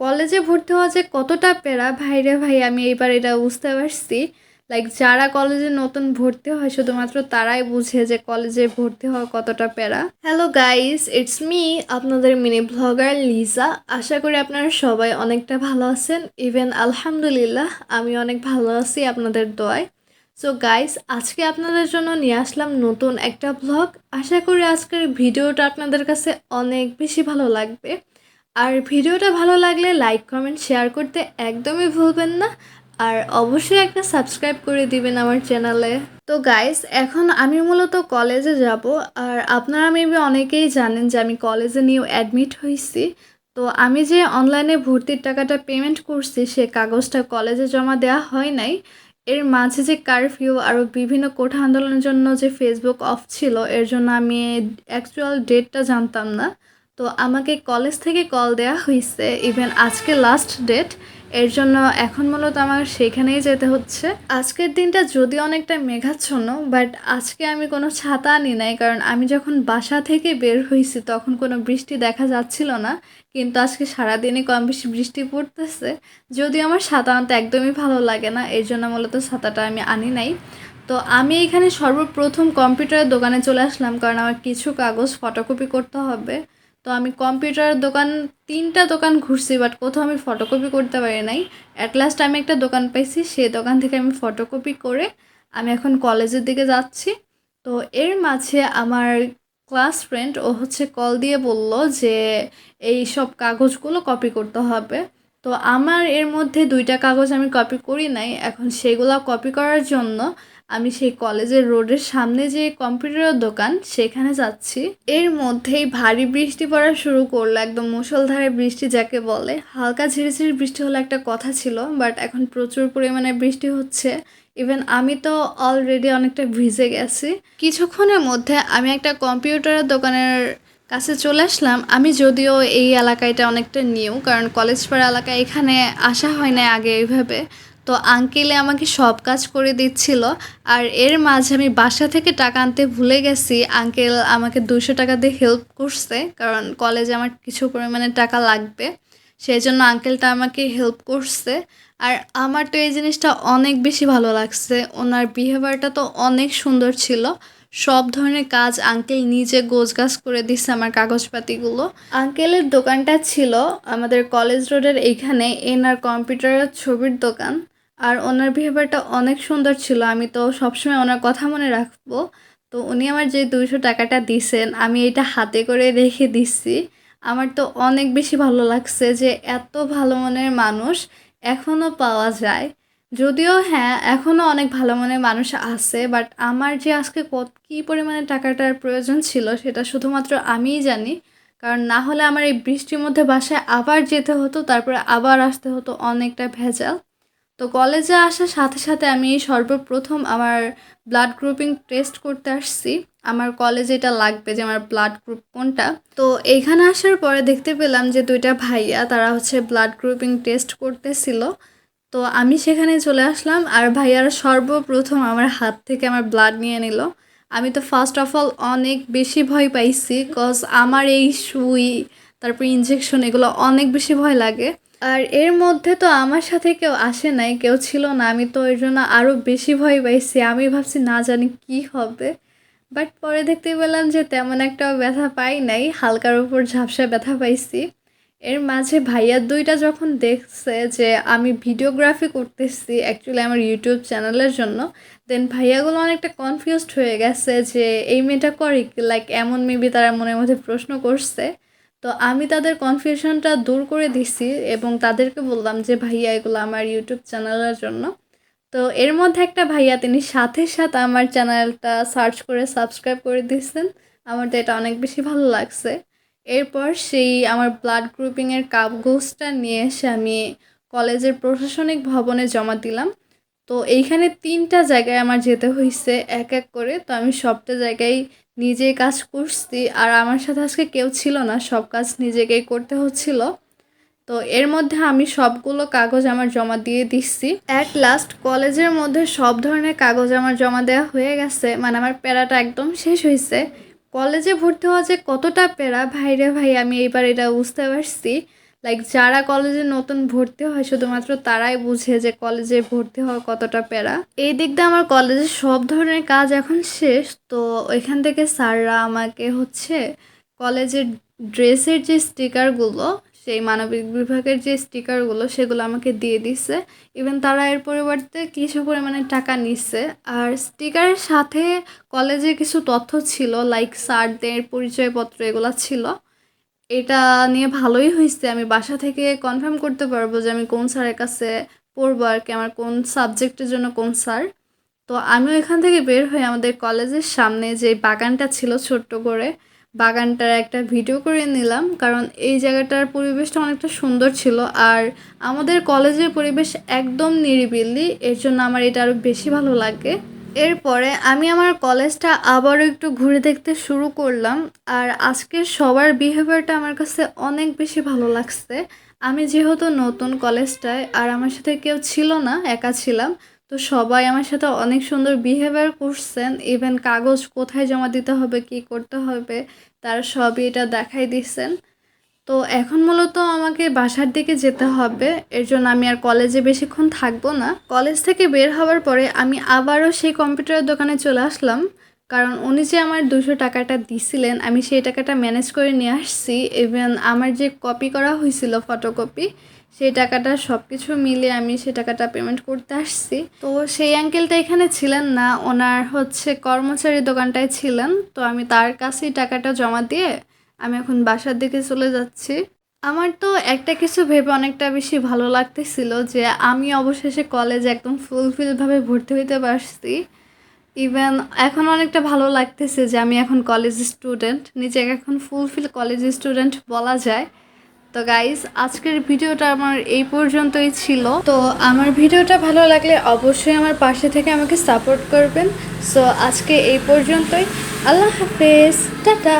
কলেজে ভর্তি হওয়া যে কতটা প্যারা ভাইরে ভাই, আমি এইবার এটা বুঝতে পারছি। লাইক যারা কলেজে নতুন ভর্তি হয়, শুধুমাত্র তারাই বুঝে যে কলেজে ভর্তি হওয়া কতটা প্যারা। হ্যালো গাইস ইটস মি আপনাদের মিনি ব্লগার লিজা আশা করি আপনারা সবাই অনেকটা ভালো আছেন। ইভেন আলহামদুলিল্লাহ, আমি অনেক ভালো আছি আপনাদের দোয়ায়। সো গাইস আজকে আপনাদের জন্য নিয়ে আসলাম নতুন একটা ব্লগ আশা করি আজকের ভিডিওটা আপনাদের কাছে অনেক বেশি ভালো লাগবে। আর ভিডিওটা ভালো লাগলে লাইক, কমেন্ট, শেয়ার করতে একদমই ভুলবেন না। আর অবশ্যই একটা সাবস্ক্রাইব করে দিবেন আমার চ্যানেলে। তো গাইস এখন আমি মূলত কলেজে যাব। আর আপনারা মেবি অনেকেই জানেন যে আমি কলেজে নিয়েও অ্যাডমিট হয়েছি তো আমি যে অনলাইনে ভর্তির টাকাটা পেমেন্ট করছি, সে কাগজটা কলেজে জমা দেওয়া হয় নাই। এর মাঝে যে কারফিউ আরও বিভিন্ন কোঠা আন্দোলনের জন্য যে ফেসবুক অফ ছিল, এর জন্য আমি অ্যাকচুয়াল ডেটটা জানতাম না। তো আমাকে কলেজ থেকে কল দেওয়া হয়েছে ইভেন আজকে লাস্ট ডেট এর জন্য এখন মূলত আমার সেখানেই যেতে হচ্ছে। আজকের দিনটা যদি অনেকটা মেঘাচ্ছন্ন বাট আজকে আমি কোনো ছাতা আনি নাই, কারণ আমি যখন বাসা থেকে বের হয়েছি তখন কোনো বৃষ্টি দেখা যাচ্ছিল না, কিন্তু আজকে সারাদিনই কম বেশি বৃষ্টি পড়তেছে। যদিও আমার ছাতা আনতে একদমই ভালো লাগে না, এর জন্য মূলত ছাতাটা আমি আনি নাই। তো আমি এখানে সর্বপ্রথম কম্পিউটারের দোকানে চলে আসলাম, কারণ আমার কিছু কাগজ ফটোকপি করতে হবে। তো আমি কম্পিউটার দোকান, তিনটা দোকান ঘুরছি বাট কোথাও আমি ফটোকপি করতে পারি নাই। অ্যাট লাস্ট আমি একটা দোকান পাইছি সেই দোকান থেকে আমি ফটোকপি করে আমি এখন কলেজের দিকে যাচ্ছি। তো এর মাঝে আমার ক্লাস ফ্রেন্ড ও হচ্ছে কল দিয়ে বলল যে, এই সব কাগজগুলো কপি করতে হবে। তো আমার এর মধ্যে দুইটা কাগজ আমি কপি করি নাই। এখন সেগুলো কপি করার জন্য আমি সেই কলেজের রোডের সামনে যে কম্পিউটারের দোকান, সেখানে যাচ্ছি। এর মধ্যেই ভারী বৃষ্টি পড়া শুরু করল, একদম মুষলধারে বৃষ্টি যাকে বলে। হালকা ঝিরিঝিরি বৃষ্টি হলে একটা কথা ছিল বাট এখন প্রচুর পরিমাণে বৃষ্টি হচ্ছে। ইভেন আমি তো অলরেডি অনেকটা ভিজে গেছি। কিছুক্ষণের মধ্যে আমি একটা কম্পিউটারের দোকানের কাছে চলে আসলাম। আমি যদিও এই এলাকাটা অনেকটা নিউ, কারণ কলেজ পাড়া এলাকায় এখানে আসা হয় না আগে এইভাবে তো আঙ্কেলে আমাকে সব কাজ করে দিচ্ছিল, আর এর মাঝে আমি বাসা থেকে টাকা আনতে ভুলে গেছি। আঙ্কেল আমাকে দুশো টাকা দিয়ে হেল্প করছে, কারণ কলেজে আমার কিছু পরিমাণে টাকা লাগবে। সেই জন্য আঙ্কেলটা আমাকে হেল্প করছে। আর আমার তো এই জিনিসটা অনেক বেশি ভালো লাগছে। ওনার বিহেভিয়ারটা তো অনেক সুন্দর ছিল। সব ধরনের কাজ আঙ্কেল নিজে গোছগাছ করে দিচ্ছে আমার কাগজপাতিগুলো। আঙ্কেলের দোকানটা ছিল আমাদের কলেজ রোডের এইখানে, এনার কম্পিউটারের ছবির দোকান। আর ওনার বিহেভিয়ারটা অনেক সুন্দর ছিল, আমি তো সবসময় ওনার কথা মনে রাখব। তো উনি আমার যে দুইশো টাকাটা দিছেন, আমি এটা হাতে করে রেখে দিচ্ছি। আমার তো অনেক বেশি ভালো লাগছে যে এত ভালো মনের মানুষ এখনও পাওয়া যায়। যদিও হ্যাঁ এখনও অনেক ভালো মনের মানুষ আছে বাট আমার যে আজকে কত, কী পরিমাণে টাকাটার প্রয়োজন ছিল সেটা শুধুমাত্র আমিই জানি। কারণ না হলে আমার এই বৃষ্টির মধ্যে বাসায় আবার যেতে হতো, তারপরে আবার আসতে হতো অনেকটা ভেজাল। তো কলেজে আসার সাথে সাথে আমি সর্বপ্রথম আমার ব্লাড গ্রুপিং টেস্ট করতে আসছি। আমার কলেজে এটা লাগবে যে আমার ব্লাড গ্রুপ কোনটা। তো এখানে আসার পরে দেখতে পেলাম যে দুইটা ভাইয়া, তারা হচ্ছে ব্লাড গ্রুপিং টেস্ট করতেছিল। তো আমি সেখানে চলে আসলাম আর ভাইয়ারা সর্বপ্রথম আমার হাত থেকে আমার ব্লাড নিয়ে নিল। আমি তো ফার্স্ট অফ অল অনেক বেশি ভয় পাইছি কজ আমার এই সুই, তারপর ইঞ্জেকশন এগুলো অনেক বেশি ভয় লাগে। আর এর মধ্যে তো আমার সাথে কেউ আসে নাই, কেউ ছিল না। আমি তো এর জন্য আরও বেশি ভয় পাইছি। আমি ভাবছি না জানি কি হবে। বাট পরে দেখতে পেলাম যে তেমন একটা ব্যথা পাই নাই। হালকার উপর ঝাপসা ব্যথা পাইছি। এর মাঝে ভাইয়ার দুইটা যখন দেখছে যে আমি ভিডিওগ্রাফি করতেছি অ্যাকচুয়ালি আমার ইউটিউব চ্যানেলের জন্য দেন ভাইয়াগুলো অনেকটা কনফিউজড হয়ে গেছে যে এই মেয়েটা করে লাইক এমন মেবি তারা মনের মধ্যে প্রশ্ন করছে। তো আমি তাদের কনফিউশনটা দূর করে দিছি এবং তাদেরকে বললাম যে, ভাইয়া, এগুলো আমার ইউটিউব চ্যানেলের জন্য। তো এর মধ্যে একটা ভাইয়া তিনি সাথে সাথে আমার চ্যানেলটা সার্চ করে সাবস্ক্রাইব করে দিয়েছেন। আমার তো এটা অনেক বেশি ভালো লাগছে। এরপর সেই আমার ব্লাড গ্রুপিংয়ের কাগজটা নিয়ে এসে আমি কলেজের প্রশাসনিক ভবনে জমা দিলাম। তো এইখানে তিনটা জায়গায় আমার যেতে হয়েছে এক এক করে। তো আমি সবটা জায়গায় নিজেই কাজ করছি। আর আমার সাথে আজকে কেউ ছিল না, সব কাজ নিজেকেই করতে হচ্ছিল। তো এর মধ্যে আমি সবগুলো কাগজ আমার জমা দিয়ে দিচ্ছি। অ্যাট লাস্ট কলেজের মধ্যে সব ধরনের কাগজ আমার জমা দেওয়া হয়ে গেছে। মানে আমার প্যারাটা একদম শেষ হয়েছে কলেজে ভর্তি হওয়া যে কতটা প্যারা ভাইরে ভাই, আমি এইবার এটা বুঝতে পারছি। লাইক যারা কলেজে নতুন ভর্তি হয়, শুধুমাত্র তারাই বুঝে যে কলেজে ভর্তি হওয়া কতটা প্যারা। এই দিক দিয়ে আমার কলেজের সব ধরনের কাজ এখন শেষ, তো এখান থেকে স্যাররা আমাকে হচ্ছে কলেজের ড্রেসের যে স্টিকারগুলো সেই মানবিক বিভাগের যে স্টিকারগুলো সেগুলো আমাকে দিয়ে দিছে। ইভেন তারা এর পরিবর্তে কিছু পরিমাণে টাকা নিচ্ছে আর স্টিকারের সাথে কলেজে কিছু তথ্য ছিল লাইক স্যারদের পরিচয়পত্র এগুলো ছিল। এটা নিয়ে ভালোই হয়েছে। আমি বাসা থেকে কনফার্ম করতে পারব যে আমি কোন স্যারের কাছে পড়ব আর কি, আমার কোন সাবজেক্টের জন্য কোন স্যার। তো আমিও এখান থেকে বের হয়ে আমাদের কলেজের সামনে যে বাগানটা ছিল ছোট্ট করে বাগানটার একটা ভিডিও করে নিলাম, কারণ এই জায়গাটার পরিবেশটা অনেকটা সুন্দর ছিল আর আমাদের কলেজের পরিবেশ একদম নিরিবিলি, এর জন্য আমার এটা আরও বেশি ভালো লাগে। এরপরে আমি আমার কলেজটা আবারও একটু ঘুরে দেখতে শুরু করলাম আর আজকের সবার বিহেভিয়ারটা আমার কাছে অনেক বেশি ভালো লাগছে। আমি যেহেতু নতুন কলেজটায় আর আমার সাথে কেউ ছিল না, একা ছিলাম তো সবাই আমার সাথে অনেক সুন্দর বিহেভিয়ার করছেন। ইভেন কাগজ কোথায় জমা দিতে হবে, কি করতে হবে, তারা সবই এটা দেখাই দিচ্ছেন। তো এখন মূলত আমাকে বাসার দিকে যেতে হবে। এর জন্য আমি আর কলেজে বেশিক্ষণ থাকব না। কলেজ থেকে বের হওয়ার পরে আমি আবারও সেই কম্পিউটারের দোকানে চলে আসলাম। কারণ উনি যে আমার দুশো টাকাটা দিছিলেন, আমি সেই টাকাটা ম্যানেজ করে নিয়ে আসছি। ইভেন আমার যে কপি করা হয়েছিল ফটোকপি সেই টাকাটা সব কিছু মিলে আমি সেই টাকাটা পেমেন্ট করতে আসছি। তো সেই আঙ্কেলটা এখানে ছিলেন না, ওনার হচ্ছে কর্মচারী দোকানটায় ছিলেন। তো আমি তার কাছেই টাকাটা জমা দিয়ে আমি এখন বাসার দিকে চলে যাচ্ছি। আমার তো একটা কিছু ভেবে অনেকটা বেশি ভালো লাগতেছিল যে আমি অবশেষে কলেজে একদম ফুলফিলভাবে ভর্তি হইতে পারছি। ইভেন এখন অনেকটা ভালো লাগতেছে যে আমি এখন কলেজ স্টুডেন্ট নিজেকে এখন ফুলফিল কলেজ স্টুডেন্ট বলা যায়। তো গাইজ আজকের ভিডিওটা আমার এই পর্যন্তই ছিল। তো আমার ভিডিওটা ভালো লাগলে অবশ্যই আমার পাশে থেকে আমাকে সাপোর্ট করবেন। সো আজকে এই পর্যন্তই। আল্লাহ হাফেজ। টাটা।